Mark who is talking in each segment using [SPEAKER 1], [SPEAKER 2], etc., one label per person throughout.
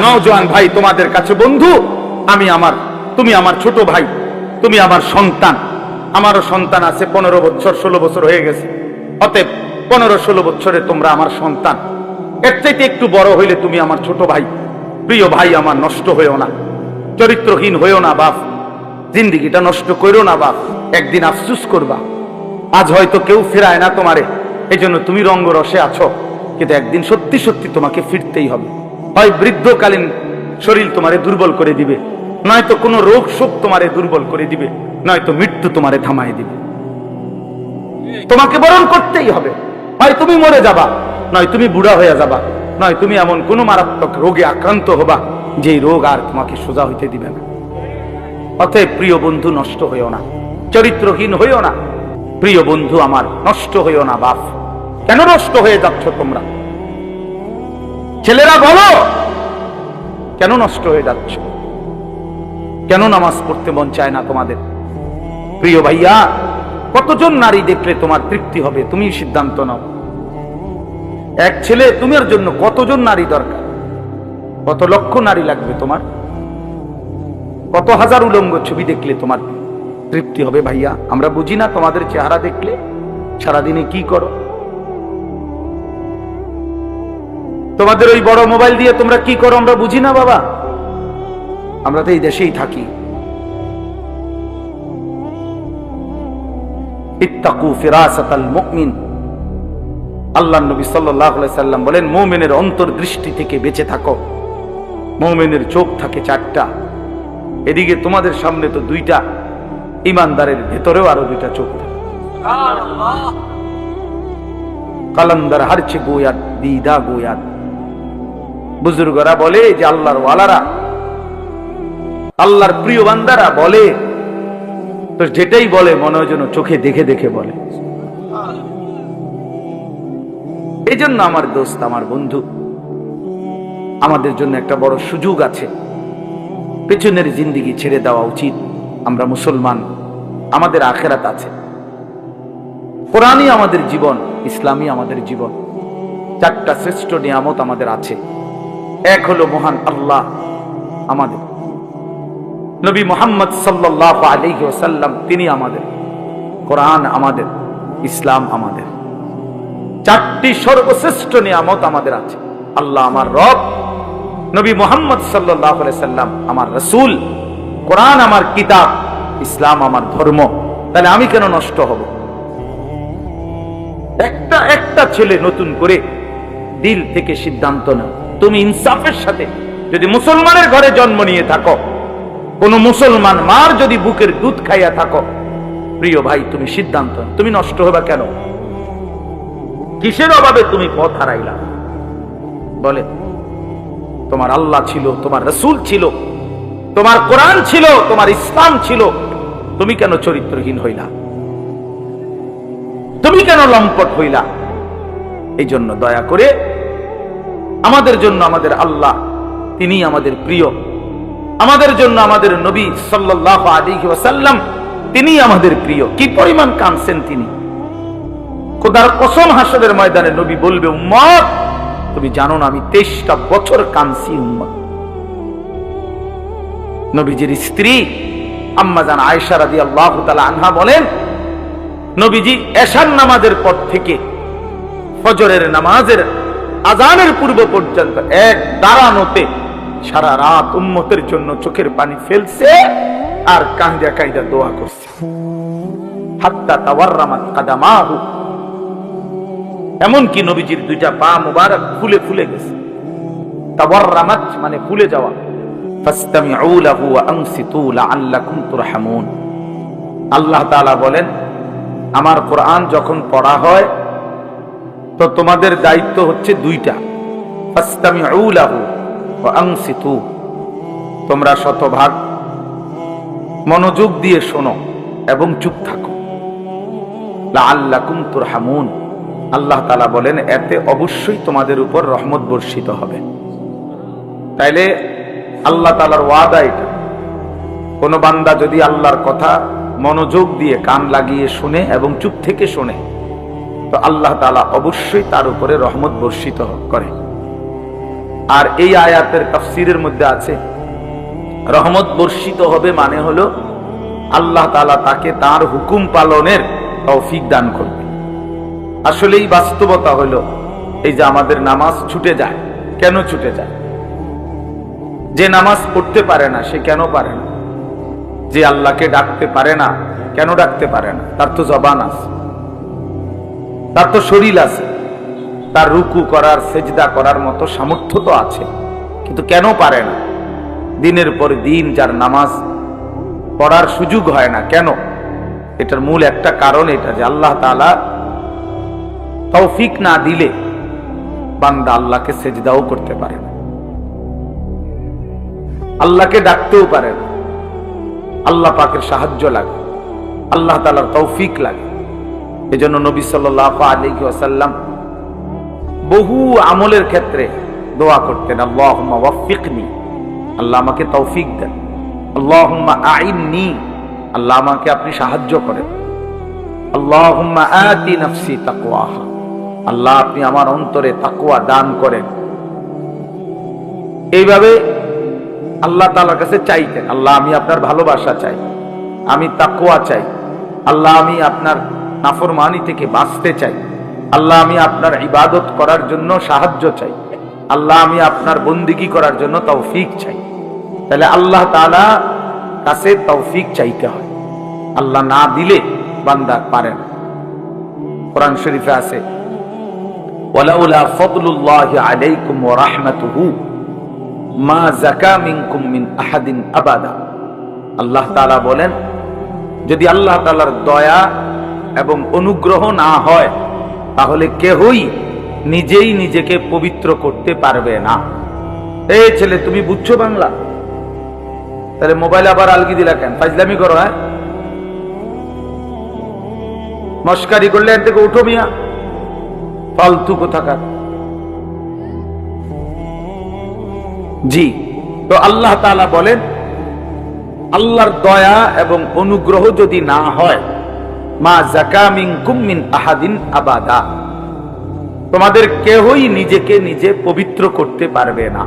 [SPEAKER 1] নওজোয়ান ভাই তোমাদের কাছে বন্ধু, আমি আমার, তুমি আমার ছোট ভাই, তুমি আমার সন্তান। আমারও সন্তান আছে, পনেরো বছর, ষোলো বছর হয়ে গেছে। অতএব পনেরো, ষোলো বছরে তোমরা আমার সন্তান। এর চাইতে একটু বড় হইলে তুমি আমার ছোট ভাই। প্রিয় ভাই আমার, নষ্ট হয়েও না। চরিত্রহীন হয়েও না, বাপ। জিন্দিগিটা নষ্ট করো না, বাপ। একদিন আফসুস করবা। আজ হয়তো কেউ ফেরায় না তোমারে। এই জন্য তুমি রঙ্গরসে আছো। কিন্তু একদিন সত্যি সত্যি তোমাকে ফিরতেই হবে। হয় বৃদ্ধকালীন শরীর তোমারে দুর্বল করে দিবে। নয়তো কোনো রোগ শোক তোমারে দুর্বল করে দিবে, নয়তো মৃত্যু তোমারে থামাই দিবে। তোমাকে বরণ করতেই হবে। হয় তুমি মরে যাবা, নয় তুমি বুড়া হয়ে যাবা, নয় তুমি এমন কোনো মারাত্মক রোগে আক্রান্ত হবা যে রোগ আর তোমাকে সোজা হইতে দিবে না। অতএব প্রিয় বন্ধু, নষ্ট হইও না, চরিত্রহীন হইও না। প্রিয় বন্ধু আমার, নষ্ট হইও না, বাপ। কেন নষ্ট হয়ে যাচ্ছ তোমরা? ছেলেরা বলো, কেন নষ্ট হয়ে যাচ্ছ? কেন নামাজ পড়তে মন চায় না তোমাদের? প্রিয় ভাইয়া, কতজন নারী দেখলে তোমার তৃপ্তি হবে? তুমি সিদ্ধান্ত নাও। এক ছেলে তোমার জন্য কতজন নারী দরকার? কত লক্ষ নারী লাগবে তোমার? কত হাজার উলঙ্গ ছবি দেখলে তোমার তৃপ্তি হবে ভাইয়া? আমরা বুঝি না তোমাদের চেহারা দেখলে সারাদিনে কি করো? তোমাদের ওই বড় মোবাইল দিয়ে তোমরা কি করো আমরা বুঝি না বাবা? আমরা তো এই দেশেই থাকি। ইত্তাকু ফিরাসাতাল মুমিন। আল্লাহ নবী সাল্লাল্লাহু আলাইহি সাল্লাম বলেন মুমিনের অন্তর্দৃষ্টি থেকে বেঁচে থাকো। মুমিনের চোখ থাকে চারটা। এদিকে তোমাদের সামনে তো দুইটা ইমানদারের ভেতরেও আরও দুইটা চোখ থাকে। কালান্দার হারছে গোয়াত দিদা গোয়াত। বুজুর্গরা বলে যে আল্লাহর ওয়ালারা, আল্লাহর প্রিয় বান্দারা বলে। তো যেটাই বলে, মনে হয় চোখে দেখে দেখে বলে। এই জন্য আমার দোস্ত, আমার বন্ধু, আমাদের জন্য একটা বড় সুযোগ আছে। পেছনের জিন্দিগি ছেড়ে দেওয়া উচিত। আমরা মুসলমান, আমাদের আখেরাত আছে। কোরআনই আমাদের জীবন, ইসলামই আমাদের জীবন। চারটা শ্রেষ্ঠ নিয়ামত আমাদের আছে। এক হলো মহান আল্লাহ আমাদের। নবী মোহাম্মদ সাল্লাহ আলহি ওসাল্লাম তিনি আমাদের। কোরআন আমাদের, ইসলাম আমাদের। চারটি সর্বশ্রেষ্ঠ নিয়ামত আমাদের আছে। আল্লাহ আমার রব, নবী মোহাম্মদ সাল্লাহ সাল্লাম আমার রসুল, কোরআন আমার কিতাব, ইসলাম আমার ধর্ম। তাহলে আমি কেন নষ্ট হব? একটা একটা ছেলে নতুন করে দিল থেকে সিদ্ধান্ত নাও তুমি ইনসাফের সাথে যদি মুসলমানের ঘরে জন্ম নিয়ে থাকো, কোন মুসলমান মার যদি বুকের দুধ খাইয়া থাকো, প্রিয় ভাই, তুমি সিদ্ধান্ত তুমি নষ্ট হবা কেন? কিসের অভাবে তুমি পথ হারাইলা? বলে, তোমার আল্লাহ ছিল, তোমার রসুল ছিল, তোমার কোরআন ছিল, তোমার ইসলাম ছিল। তুমি কেন চরিত্রহীন হইলা? তুমি কেন লম্পট হইলা? এই জন্য দয়া করে আমাদের জন্য আমাদের আল্লাহ, তিনি আমাদের প্রিয়। আমাদের জন্য আমাদের নবী সাল্লাহ আলী ওয়াসাল্লাম, তিনি আমাদের প্রিয়। কি পরিমাণ কানছেন তিনি। খোদার কসম হাসরের ময়দানে নবী বলবে, উম্মত, তুমি জানো না আমি তেইশটা বছর কানছি উম্মত। নবীজির স্ত্রী আম্মাজান আয়েশা রাদি আল্লাহ আনহা বলেন, নবীজি এশান নামাজের পর থেকে ফজরের নামাজের আজানের পূর্ব পর্যন্ত এক দাঁড়ানোতে সারা রাত উম্মতের জন্য চোখের পানি ফেলছে আর কান্দা কাইদা দোয়া করছে। এমনকি নবীজির দুইটা পা মুবারক ফুলে ফুলে গেছে। মানে ফুলে যাওয়া। আল্লাহ তাআলা বলেন, আমার কোরআন যখন পড়া হয় তো তোমাদের দায়িত্ব হচ্ছে দুইটা। তোমরা শতভাগ মনোযোগ দিয়ে শোনো এবং চুপ থাকো। লাআল্লাকুম তুরহামুন। আল্লাহ তাআলা বলেন, এতে অবশ্যই তোমাদের উপর রহমত বর্ষিত হবে। তাইলে আল্লাহ তাআলার ওয়াদা এটা। কোন বান্দা যদি আল্লাহর কথা মনোযোগ দিয়ে কান লাগিয়ে শুনে এবং চুপ থেকে শুনে তো আল্লাহ তাআলা অবশ্যই তার উপরে রহমত বর্ষিত করে আর এই আয়াতের তাফসিরের মধ্যে আছে, রহমত বর্ষিত হবে মানে হলো আল্লাহ তালা তাকে তার হুকুম পালনের তৌফিক দান করবে। আসলেই বাস্তবতা হলো এই যে আমাদের নামাজ ছুটে যায়। কেন ছুটে যায়? যে নামাজ পড়তে পারে না, সে কেন পারে না? যে আল্লাহকে ডাকতে পারে না, কেন ডাকতে পারে না? তার তো জবান আছে। তার তো শরীর আছে। তার রুকু করার, সেজদা করার মতো সামর্থ্য তো আছে। কিন্তু কেন পারে না? দিনের পর দিন যার নামাজ পড়ার সুযোগ হয় না, কেন? এটার মূল একটা কারণ এটা যে আল্লাহ তাআলা তৌফিক না দিলে বান্দা আল্লাহকে সেজদাও করতে পারে না। আল্লাহকে ডাকতেও পারে না। আল্লাহ পাকের সাহায্য লাগে। আল্লাহ তালার তৌফিক লাগে। এজন্য নবী সাল্লাহ আলী ওয়াসাল্লাম বহু আমলের ক্ষেত্রে দোয়া করতেন আল্লাহ ওয়াফিকনি, আল্লাহ আমাকে তৌফিক দেন। আল্লাহ আইননি, আল্লাহ আমাকে আপনি সাহায্য করেন। নফসি আল্লাহ আপনি আমার অন্তরে তাকুয়া দান করেন। এইভাবে আল্লাহ তালার কাছে চাইতেন, আল্লাহ, আমি আপনার ভালোবাসা চাই, আমি তাকুয়া চাই, আল্লাহ, আমি আপনার নাফরমানি থেকে বাঁচতে চাই। আল্লাহ আমি আপনার ইবাদত করার জন্য সাহায্য চাই। আল্লাহ আমি আপনার বন্দিগি করার জন্য তৌফিক চাই। তাহলে আল্লাহ তালা কাছে তৌফিক চাইতে হয়। আল্লাহ না দিলে বান্দা পারে না। কোরআন শরীফে আছে আল্লাহ বলেন, যদি আল্লাহ তাআলার দয়া এবং অনুগ্রহ না হয়, তাহলে কেহই নিজেই নিজেকে পবিত্র করতে পারবে না। এই ছেলে, তুমি বুঝছ বাংলা? তাহলে মোবাইল আবার আলগি দিলা কেন? ফাইজলামি করো হ্যাঁ? মস্কারি করলে এর থেকে উঠো মিয়া। ফালতু কোথাকার। জি, তো আল্লাহ তাআলা বলেন, আল্লাহর দয়া এবং অনুগ্রহ যদি না হয় মা জাকামিন কুমিন আহাদিন আবাদা। তোমাদের কেহই নিজেকে নিজে পবিত্র করতে পারবে না।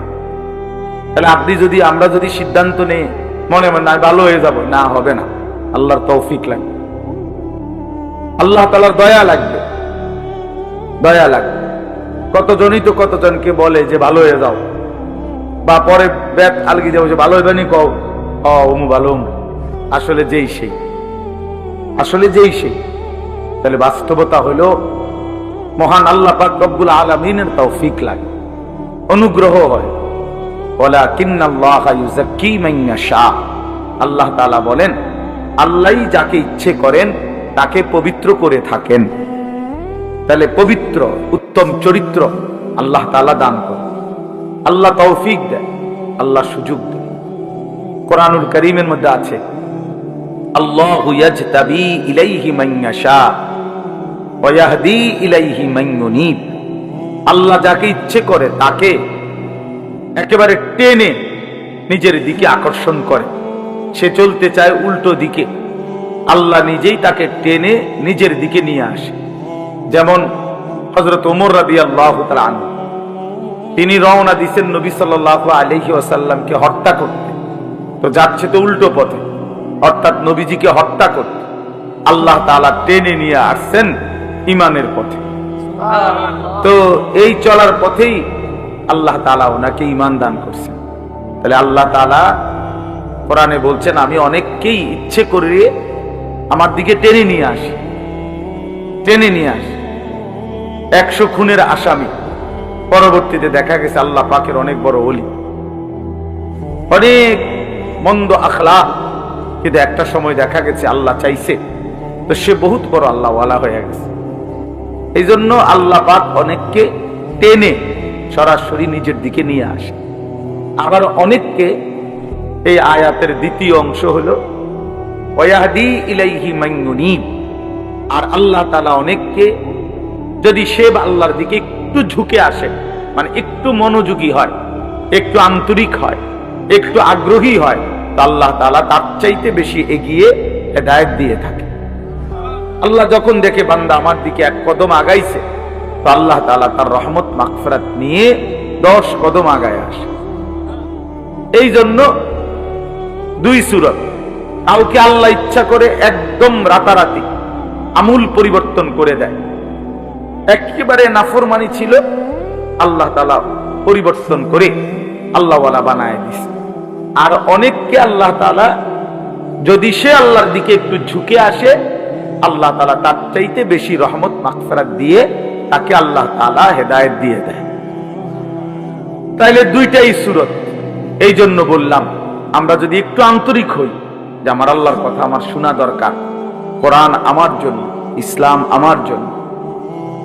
[SPEAKER 1] তাহলে আপনি যদি, আমরা যদি সিদ্ধান্ত নেই, মনে মনে, না, ভালো হয়ে যাব। না, হবে না। আল্লাহর তৌফিক লাগবে। আল্লাহ তালার দয়া লাগবে। দয়া লাগবে। কতজনই তো কতজনকে বলে যে, ভালো হয়ে যাও। বা পরে ব্যাট আলগি যাব যে ভালো হইবে নি? কও অ উমু ভালো আসলে যেই সেই। আসলে যেই সেই তাহলে বাস্তবতা হলো মহান আল্লাহ পাক রব্বুল আলমিনের তৌফিক লাগে, অনুগ্রহ হয়। বলা কিন্নাল্লাহ আল্লাহ তাআলা বলেন আল্লাহই যাকে ইচ্ছে করেন, তাকে পবিত্র করে থাকেন। তাহলে পবিত্র, উত্তম চরিত্র আল্লাহ তাআলা দান করেন। আল্লাহ তৌফিক দেয় আল্লাহ সুযোগ দেয় কোরআনুল করিমের মধ্যে আছে আল্লাহু যাকে ইচ্ছে করে তাকে একেবারে টেনে নিজের দিকে আকর্ষণ করে। সে চলতে চায় উল্টো দিকে। আল্লাহ নিজেই তাকে টেনে নিজের দিকে নিয়ে আসে। যেমন হজরত ওমর রাদি আল্লাহ তিনি রওনা দিচ্ছেন নবী সাল্লাহ আলহি ওয়াসাল্লামকে হত্যা করতে। তো যাচ্ছে তো উল্টো পথে। অর্থাৎ নবীজিকে হত্যা করতে। আল্লাহ তাআলা টেনে নিয়ে আসছেন ইমানের পথে। তো এই চলার পথেই আল্লাহ তাআলা ওনাকে ইমান দান করছেন। তাহলে আল্লাহ তাআলা কোরআনে বলছেন আমি অনেককেই ইচ্ছে করে আমার দিকে টেনে নিয়ে আসি। টেনে নিয়ে আসি। একশো খুনের আসামি। পরবর্তীতে দেখা গেছে আল্লাহ পাকের অনেক বড় অলি অনেক মন্দ আখলা কিন্তু একটা সময় দেখা গেছে আল্লাহ চাইছে। তো সে বহুত বড় আল্লাহওয়ালা হয়ে গেছে। এই জন্য আল্লাহ পাক অনেককে টেনে সরাসরি নিজের দিকে নিয়ে আসে। আবার অনেককে এই আয়াতের দ্বিতীয় অংশ হলো, ওয়াহদি ইলাইহি মাইনুনিব আর আল্লাহ তালা অনেককে যদি সে আল্লাহর দিকে একটু ঝুঁকে আসে মানে একটু মনোযোগী হয়, একটু আন্তরিক হয়, একটু আগ্রহী হয় আল্লাহ তাআলা তার চাইতে বেশি এগিয়ে হেদায়েত দিয়ে থাকে। আল্লাহ যখন দেখে বান্দা আমার দিকে এক কদম আগাইছে, তো আল্লাহ তাআলা তার রহমত, মাগফিরাত নিয়ে দশ কদম আগায় আসে। এই জন্য দুই সুরত, কাউকে আল্লাহ ইচ্ছা করে একদম রাতারাতি আমূল পরিবর্তন করে দেয়। একেবারে নাফরমানি ছিল, আল্লাহ তালা পরিবর্তন করে আল্লাহওয়ালা বানায় দিছে। আর অনেককে আল্লাহ তালা যদি সে আল্লাহর দিকে একটু ঝুঁকে আসে, আল্লাহ তালা তার চাইতে বেশি রহমত মাকফেরাত দিয়ে তাকে আল্লাহ তালা হেদায়ত দিয়ে দেয়। তাইলে দুইটাই সুরত। এই জন্য বললাম, আমরা যদি একটু আন্তরিক হই, যে আমার আল্লাহর কথা আমার শোনা দরকার, কোরআন আমার জন্য, ইসলাম আমার জন্য,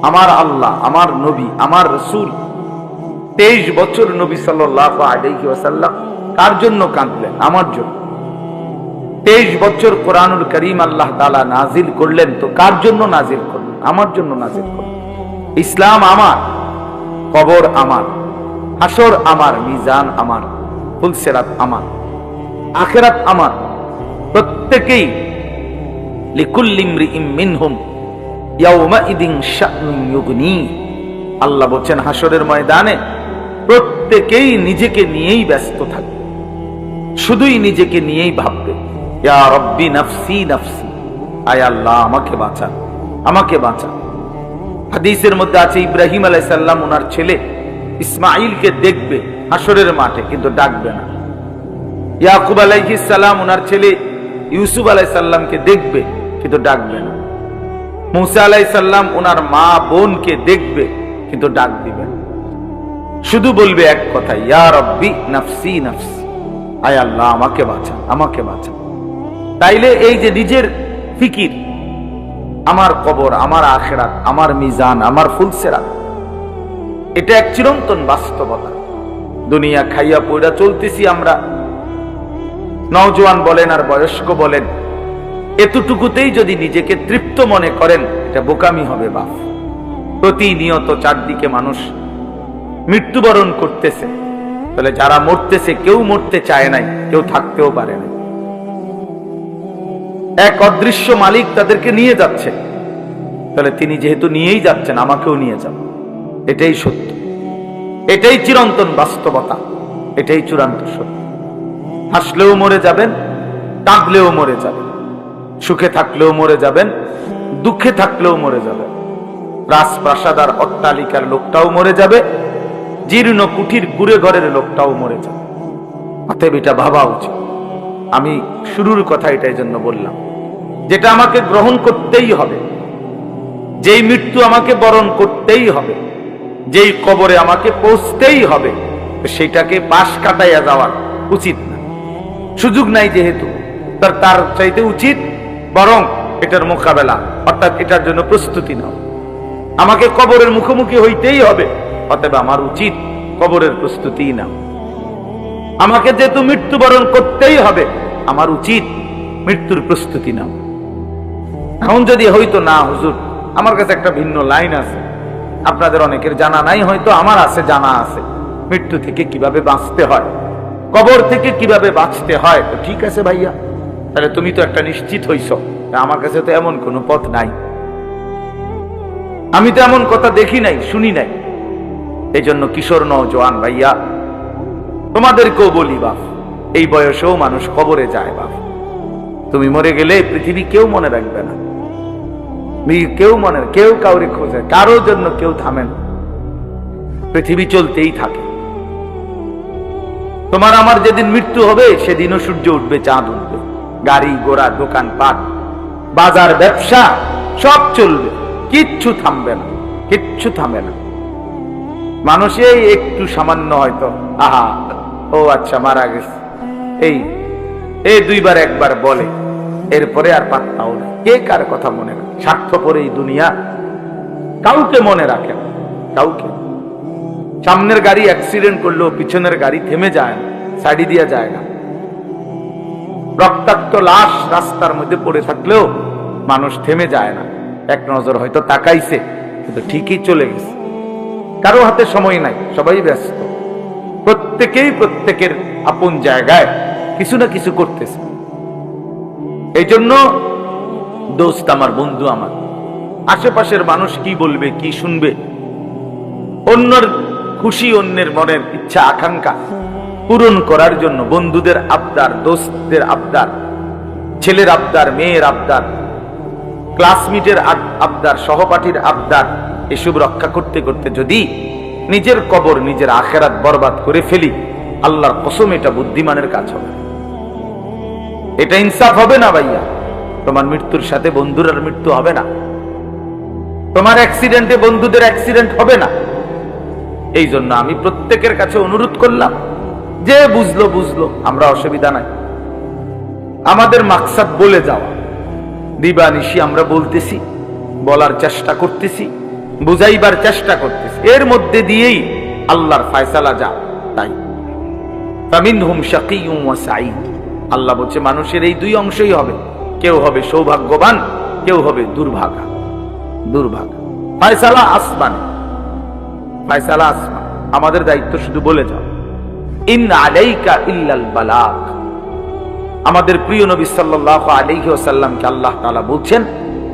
[SPEAKER 1] আমার আল্লাহ, আমার নবী, আমার রসুল, তেইশ বছর নবী সাল্লাহ আলাইহি ওয়াসাল্লাম কার জন্য কাঁদলেন? আমার জন্য। তেইশ বছর কোরআনুল করিম আল্লাহ তালা নাজিল করলেন তো কার জন্য নাজিল করলেন? আমার জন্য নাজিল করলেন। ইসলাম আমার, কবর আমার হাসর আমার, মিজান আমার, ফুলসেরাত আমার, আখেরাত আমার। প্রত্যেকেই লিকুল্লিমরি মিনহুম আল্লাহ বলছেন হাসরের ময়দানে প্রত্যেকেই নিজেকে নিয়েই ব্যস্ত থাকবে। শুধুই নিজেকে নিয়েই ভাববে। আমাকে বাঁচান আমাকে বাঁচান হাদিসের মধ্যে আছে, ইব্রাহিম আলাইসাল্লাম ওনার ছেলে ইসমাইলকে দেখবে হাসরের মাঠে, কিন্তু ডাকবে না। ইয়াকুব আলাইহিস সালাম ওনার ছেলে ইউসুফ আলাইসাল্লামকে দেখবে, কিন্তু ডাকবে না। মুসা আলাইসাল্লাম ওনার মা বোনকে দেখবে, কিন্তু ডাক দিবে শুধু বলবে এক কথা ইয়া রব্বি নাফসি নাফসি। আয় আল্লাহ, আমাকে বাঁচান আমাকে বাঁচান। তাইলে এই যে নিজের ফিকির, আমার কবর, আমার আখেরাত, আমার মিজান, আমার ফুলসেরাত, এটা এক চিরন্তন বাস্তবতা। দুনিয়া খাইয়া পইরা চলতেছি আমরা। নওজোয়ান বলেন আর বয়স্ক বলেন, এতটুকুতেই যদি নিজেকে তৃপ্ত মনে করেন, এটা বোকামি হবে বাপ। প্রতিনিয়ত চারদিকে মানুষ মৃত্যুবরণ করতেছে। তাহলে যারা মরতেছে, কেউ মরতে চায় নাই, কেউ থাকতেও পারে না এক অদৃশ্য মালিক তাদেরকে নিয়ে যাচ্ছে। তাহলে তিনি যেহেতু নিয়েই যাচ্ছেন, আমাকেও নিয়ে যান। এটাই সত্য। এটাই চিরন্তন বাস্তবতা। এটাই চূড়ান্ত সত্য। হাসলেও মরে যাবেন, কাঁদলেও মরে যাবেন। সুখে থাকলেও মরে যাবেন, দুঃখে থাকলেও মরে যাবেন। রাজপ্রাসাদ আর অট্টালিকার লোকটাও মরে যাবে জীর্ণ কুঠির কুড়ে ঘরের লোকটাও মরে যায়। অতএব এটা ভাবা উচিত। আমি শুরুর কথা এটাই জন্য বললাম, যেটা আমাকে গ্রহণ করতেই হবে, যেই মৃত্যু আমাকে বরণ করতেই হবে, যেই কবরে আমাকে পৌঁছতেই হবে, সেটাকে পাশ কাটাইয়া যাওয়ার উচিত না। সুযোগ নাই যেহেতু, তার তার চাইতে উচিত বরং এটার মোকাবেলা, অর্থাৎ এটার জন্য প্রস্তুতি নাও আমাকে কবরের মুখোমুখি হইতেই হবে অতএব আমার উচিত কবরের প্রস্তুতি নাও। আমাকে যেহেতু মৃত্যুবরণ করতেই হবে, আমার উচিত মৃত্যুর প্রস্তুতি নাও। এখন যদি হইতো না হুজুর, আমার কাছে একটা ভিন্ন লাইন আছে। আপনাদের অনেকের জানা নাই, হয়তো আমার আছে, জানা আছে। মৃত্যু থেকে কীভাবে বাঁচতে হয়, কবর থেকে কীভাবে বাঁচতে হয়, তো ঠিক আছে ভাইয়া। তাহলে তুমি তো একটা নিশ্চিত হইছ আমার কাছে তো এমন কোনো পথ নাই। আমি তো এমন কথা দেখি নাই, শুনি নাই। এই জন্য কিশোর নজওয়ান ভাইয়া। তোমাদেরকেও বলি, বাপ, এই বয়সেও মানুষ কবরে যায়, বাপ। তুমি মরে গেলে পৃথিবী কেউ মনে রাখবে না। কেউ মনে, কেউ কাউরে খোঁজে, কারোর জন্য কেউ থামে না। পৃথিবী চলতেই থাকে। তোমার আমার যেদিন মৃত্যু হবে, সেদিনও সূর্য উঠবে চাঁদ উঠবে। গাড়ি, ঘোড়া, দোকান, পাট, বাজার, ব্যবসা, সব চলবে। কিচ্ছু থামবে না, কিচ্ছু থামবে না। মানুষই একটু সামান্য হয়তো। আহা, ও আচ্ছা মারা গেছে। এই এই দুইবার একবার বলে, এরপরে আর পাত্তাও না কে কার কথা মনে রাখে? স্বার্থ স্বার্থপর এই দুনিয়া কাউকে মনে রাখে না, কাউকে। সামনের গাড়ি অ্যাক্সিডেন্ট করলেও পিছনের গাড়ি থেমে যায় না, সাইডি দিয়া যায় না। রক্তাক্ত লাশ রাস্তার মধ্যে পড়ে থাকলেও মানুষ থেমে যায় না। এক নজর হয়তো তাকাইছে, কিন্তু ঠিকই চলে গেছে। কারও হাতে সময় নাই, সবাই ব্যস্ত। প্রত্যেকেই প্রত্যেকের আপন জায়গায় কিছু না কিছু করতেছে। এই জন্য দোস্ত আমার, বন্ধু আমার, আশেপাশের মানুষ কি বলবে, কি শুনবে? অন্যর খুশি, অন্যের মনের ইচ্ছা, আকাঙ্ক্ষা পূরণ করার জন্য বন্ধুদের আবদার দোস্তদের আবদার, ছেলের আবদার, মেয়ের আবদার, ক্লাসমেটের আবদার, সহপাঠীর আবদার এসব রক্ষা করতে করতে যদি নিজের কবর, নিজের আখেরাত বরবাদ করে ফেলি, আল্লাহর কসম এটা বুদ্ধিমানের কাজ হবে। এটা ইনসাফ হবে না ভাইয়া। তোমার মৃত্যুর সাথে বন্ধুর আর মৃত্যু হবে না। তোমার অ্যাক্সিডেন্টে বন্ধুদের অ্যাক্সিডেন্ট হবে না। এই জন্য আমি প্রত্যেকের কাছে অনুরোধ করলাম, যে বুঝলো বুঝলো, আমরা অসুবিধা নাই। আমাদের মাকসাদ বলে যাওয়া। দিবানিশি আমরা বলতেছি, বলার চেষ্টা করতেছি। বুঝাইবার চেষ্টা করতেছে। এর মধ্যে দিয়েই আল্লাহর ফায়সালা যা, তাই। ফামিনহুম সাঈদ। আল্লাহ বলছে, মানুষের এই দুই অংশই হবে। কেউ হবে সৌভাগ্যবান, কেউ হবে দুর্ভাগা। দুর্ভাগা। ফায়সালা আসমান। ফায়সালা আসমান। আমাদের দায়িত্ব শুধু বলে যাও। ইন আলাইকা ইল্লাল বালাগ। আমাদের প্রিয় নবী সাল্লাল্লাহু আলাইহি ওয়াসাল্লামকে আল্লাহ তাআলা বলছেন,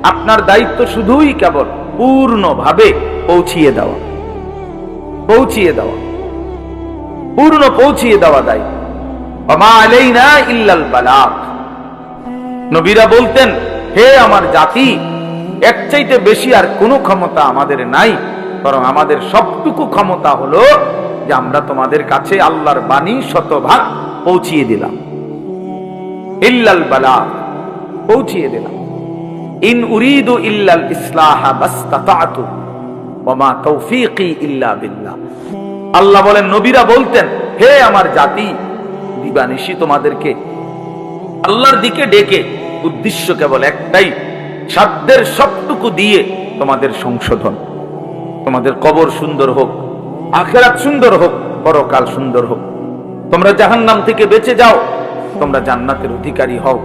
[SPEAKER 1] আপনার দায়িত্ব শুধুই কেবল পূর্ণভাবে পৌঁছিয়ে দেওয়া। পৌঁছিয়ে দেওয়া। পূর্ণ পৌঁছিয়ে দেওয়া ইল্লাল নবীরা বলতেন, হে আমার জাতি এক চাইতে বেশি আর কোনো ক্ষমতা আমাদের নাই, বরং আমাদের সবটুকু ক্ষমতা হলো যে আমরা তোমাদের কাছে আল্লাহর বাণী শতভাগ পৌঁছিয়ে দিলাম। ইল্লাল বালা পৌঁছিয়ে দিলাম। ইন উরিদু ইল্লাল ইসলাহা বাস্তাতাতু ওমা তৌফিকি ইল্লা বিল্লাহ। আল্লাহ বলেন, নবীরা বলতেন, হে আমার জাতি, দিবানিশি তোমাদেরকে। আল্লাহর দিকে ডেকে উদ্দেশ্য কেবল একটাই, সাধ্যের সবটুকু দিয়ে তোমাদের সংশোধন। তোমাদের কবর সুন্দর হোক, আখেরাত সুন্দর হোক, পরকাল সুন্দর হোক। তোমরা জাহান্নাম থেকে বেঁচে যাও, তোমরা জান্নাতের অধিকারী হও।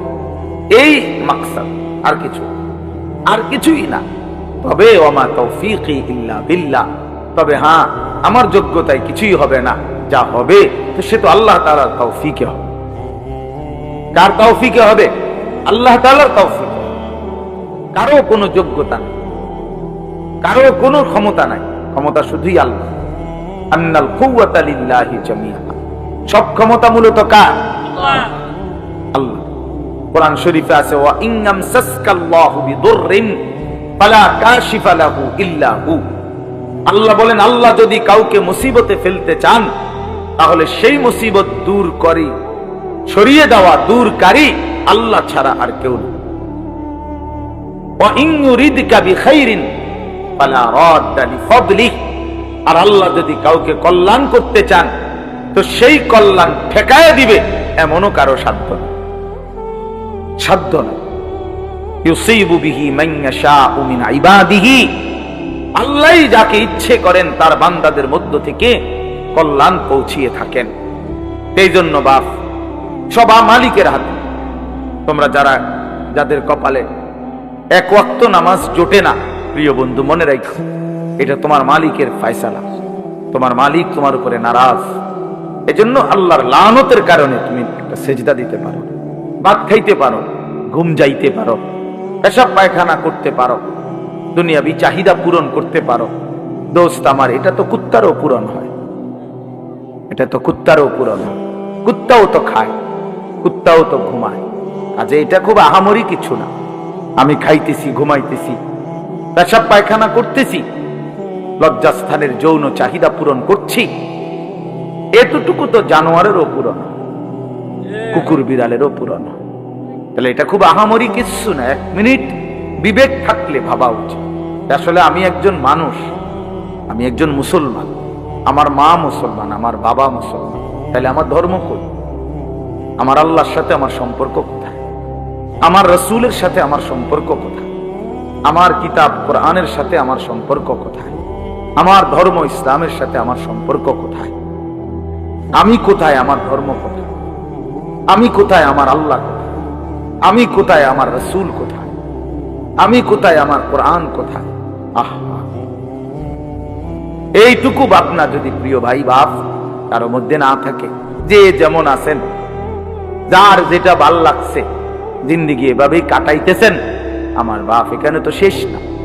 [SPEAKER 1] এই মাকসাদ, আর কিছু আর কিছুই না। তবে ওমা তৌফিকি ইল্লা বিল্লাহ। তবে হ্যাঁ আমার যোগ্যতায় কিছুই হবে না। যা হবে, তো সে তো আল্লাহ তাআলার তৌফিকে হবে। কার তৌফিকে হবে? আল্লাহ তাআলার তৌফিক কারও কোনো যোগ্যতা নেই। কারও কোনো ক্ষমতা নাই। ক্ষমতা শুধুই আল্লাহ। আন্নাল লিল্লাহি সব ক্ষমতা মূলত কার? কোরআন শরীফে আছে, ওয়া ইংগাম সাসকাল্লাহু বিদুররিন ফালা কাশিফা লাহু ইল্লা হু। আল্লাহ বলেন, আল্লাহ যদি কাউকে মুসিবতে ফেলতে চান, তাহলে সেই মুসিবত দূর করি দেওয়া দূরকারী আল্লাহ ছাড়া আর কেউ ওয়া বিখাইরিন ফালা রাদ্দা লিফাদলিহ। আর আল্লাহ যদি কাউকে কল্যাণ করতে চান, তো সেই কল্যাণ ঠেকায় দিবে, এমনও কারও সাধ্য নেই। সাধ্য নেই আল্লাহই যাকে ইচ্ছে করেন, তার বান্দাদের মধ্য থেকে কল্যাণ পৌঁছিয়ে থাকেন। এই জন্য বাপ, সবা মালিকের হাতে তোমরা যারা, যাদের কপালে এক ওয়াক্ত নামাজ জোটে না, প্রিয় বন্ধু, মনে রাখো এটা তোমার মালিকের ফায়সালা। তোমার মালিক তোমার উপরে নারাজ। এজন্য আল্লাহর লানতের কারণে তুমি একটা সেজদা দিতে পারো। ভাত খাইতে পারো, ঘুম যাইতে পারো, পেশাব পায়খানা করতে পারো, দুনিয়াবি চাহিদা পূরণ করতে পারো। দোস্ত আমার, এটা তো কুত্তারও পূরণ হয়। এটা তো কুত্তারও পূরণ হয়। কুত্তাও তো খায়, কুত্তাও তো ঘুমায়। কাজে এটা খুব আহামরি কিছু না। আমি খাইতেছি, ঘুমাইতেছি, পেশাব পায়খানা করতেছি, লজ্জাস্থানের যৌন চাহিদা পূরণ করছি। এতটুকু তো জানোয়ারেরও পূরণ হয়। কুকুর বিড়ালেরও হয়। তাহলে এটা খুব আহামরি কিচ্ছু না, এক মিনিট বিবেক থাকলে ভাবা উচিত। আসলে আমি একজন মানুষ, আমি একজন মুসলমান, আমার মা মুসলমান, আমার বাবা মুসলমান, তাহলে আমার ধর্ম কই? আমার আল্লাহর সাথে আমার সম্পর্ক কোথায়? আমার রসুলের সাথে আমার সম্পর্ক কোথায়? আমার কিতাব কোরআনের সাথে আমার সম্পর্ক কোথায়? আমার ধর্ম ইসলামের সাথে আমার সম্পর্ক কোথায়? আমি কোথায়? আমার ধর্ম কোথায়? আমি কোথায় আমার আল্লাহ আমি কোথায় আমার রসুল কোথায়? আমি কোথায় আমার কোরআন কোথায়? আহ এইটুকু ভাবনা যদি প্রিয় ভাই, বাপ, কারও মধ্যে না থাকে, যে যেমন আছেন, যার যেটা ভালো লাগছে, জিন্দিগি এভাবেই কাটাইতেছেন, আমার বাপ এখানে তো শেষ না।